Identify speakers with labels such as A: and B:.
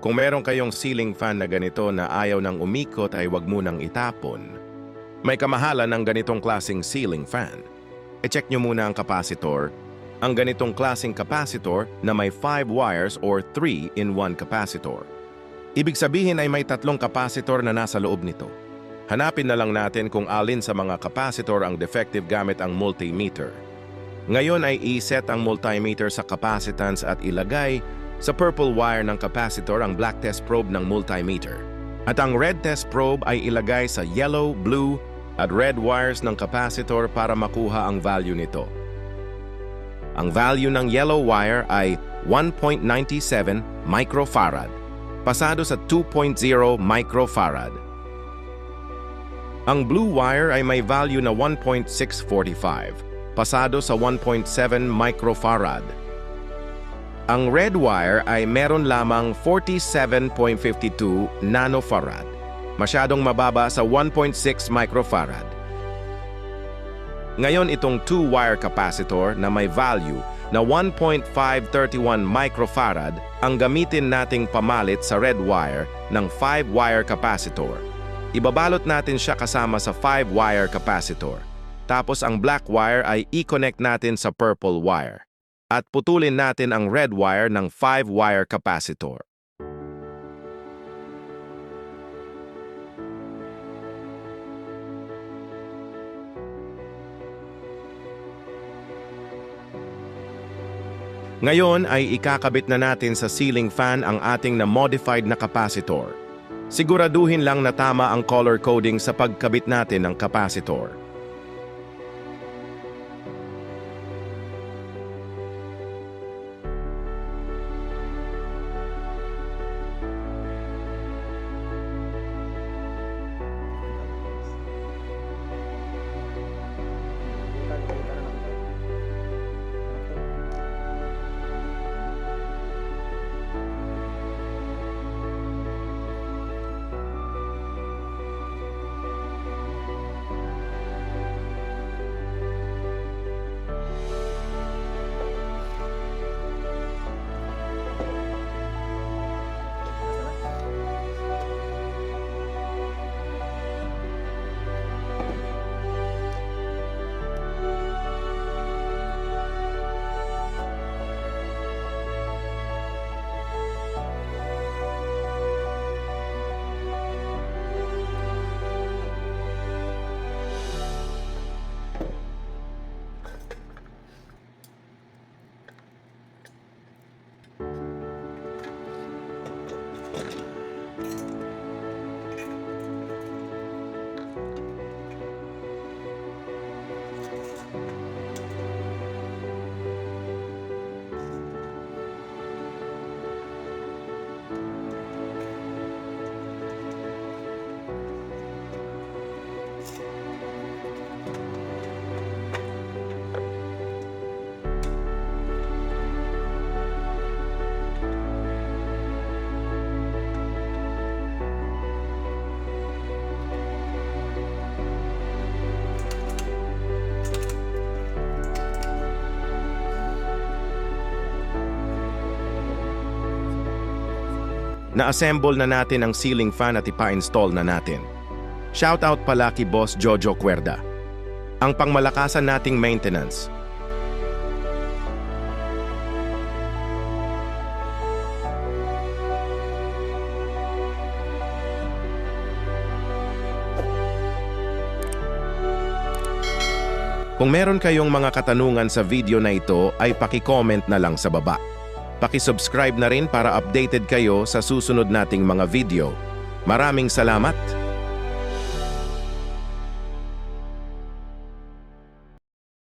A: Kung meron kayong ceiling fan na ganito na ayaw nang umikot ay wag munang itapon. May kamahalan ng ganitong klasing ceiling fan. E-check nyo muna ang capacitor. Ang ganitong klasing capacitor na may 5 wires or 3 in 1 capacitor. Ibig sabihin ay may tatlong capacitor na nasa loob nito. Hanapin na lang natin kung alin sa mga capacitor ang defective gamit ang multimeter. Ngayon ay iset ang multimeter sa capacitance at ilagay sa purple wire ng capacitor ang black test probe ng multimeter. At ang red test probe ay ilagay sa yellow, blue at red wires ng capacitor para makuha ang value nito. Ang value ng yellow wire ay 1.97 microfarad, pasado sa 2.0 microfarad. Ang blue wire ay may value na 1.645, pasado sa 1.7 microfarad. Ang red wire ay meron lamang 47.52 nanofarad, masyadong mababa sa 1.6 microfarad. Ngayon itong 2-wire capacitor na may value na 1.531 microfarad ang gamitin nating pamalit sa red wire ng 5-wire capacitor. Ibabalot natin siya kasama sa 5-wire capacitor. Tapos ang black wire ay i-connect natin sa purple wire. At putulin natin ang red wire ng 5-wire capacitor. Ngayon ay ikakabit na natin sa ceiling fan ang ating na modified na capacitor. Siguraduhin lang na tama ang color coding sa pagkabit natin ng capacitor. Na-assemble na natin ang ceiling fan at ipa-install na natin. Shoutout pala kay Boss Jojo Cuerda. Ang pangmalakasan nating maintenance. Kung meron kayong mga katanungan sa video na ito ay paki-comment na lang sa baba. Paki-subscribe na rin para updated kayo sa susunod nating mga video. Maraming salamat!